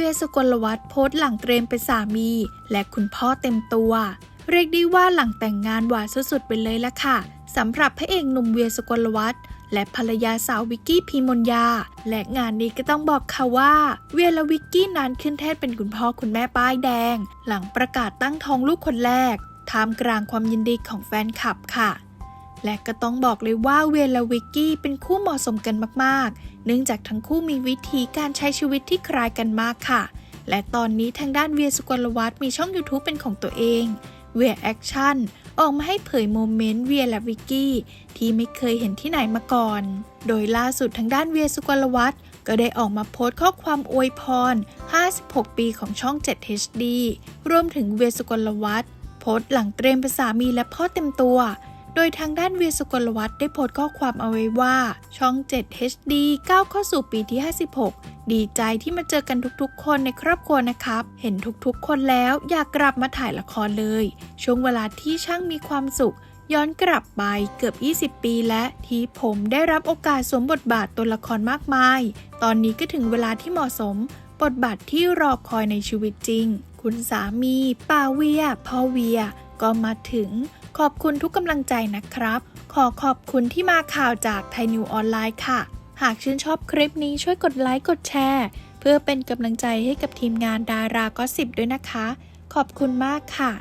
วียสุกลวัฒน์โพสต์หลังเตรียมเป็นสามี และคุณพ่อเต็มตัว เรียกได้ว่าหลังแต่งงานหวานสุดๆไปเลยละค่ะสำหรับพระเอกหนุ่มเวียสุกลวัฒน์และภรรยาสาววิกกี้พีมนยา และงานนี้ก็ต้องบอกค่ะว่า เวียและวิกกี้นั้นขึ้นแท่นเป็นคุณพ่อคุณแม่ป้ายแดง หลังประกาศตั้งท้องลูกคนแรกท่ามกลางความยินดีของแฟนคลับค่ะ และก็ต้องบอกเลยว่าเวียและวิกกี้เป็นคู่เหมาะสมกันมากๆ เนื่องจากทั้งคู่มีวิธีการใช้ชีวิตที่คล้ายกันมากค่ะ และตอนนี้ทางด้านเวียสุกลวัฒน์มีช่อง YouTube เป็นของตัวเองเวียแอคชั่นออกมาให้เผยโมเมนต์เวียและวิกกี้ที่ไม่เคยเห็นที่ไหนมาก่อน โดยล่าสุดทางด้านเวียสุกลวัฒน์ก็ได้ออกมาโพสต์ข้อความอวยพร 56 ปีของช่อง 7 HD รวมถึงเวียสุกลวัฒน์โพสต์หลังเตรียมเป็นสามีและพ่อเต็มตัว โดยทางด้านเวียสุกลวัฒน์ได้โพสต์ข้อความเอาไว้ว่า ช่อง 7 HD ก้าวเข้าสู่ปีที่ 56 ดีใจที่มาเจอกันทุกๆ คนในครอบครัวนะครับ เห็นทุกๆ คนแล้วอยากกลับมาถ่ายละครเลย ช่วงเวลาที่ช่างมีความสุข ย้อนกลับไปเกือบ 20 ปีและที่ผมได้รับโอกาสสวมบทบาทตัวละครมากมาย ตอนนี้ก็ถึงเวลาที่เหมาะสม บทบาทที่รอคอยในชีวิตจริง คุณสามีป้าเวียพ่อเวีย ก็มาถึง ขอบคุณทุกกำลังใจนะครับ ขอขอบคุณที่มาข่าวจากไทยนิวออนไลน์ค่ะ หากชื่นชอบคลิปนี้ช่วยกดไลค์กดแชร์ เพื่อเป็นกำลังใจให้กับทีมงานดาราก็สิบด้วยนะคะ ขอบคุณมากค่ะ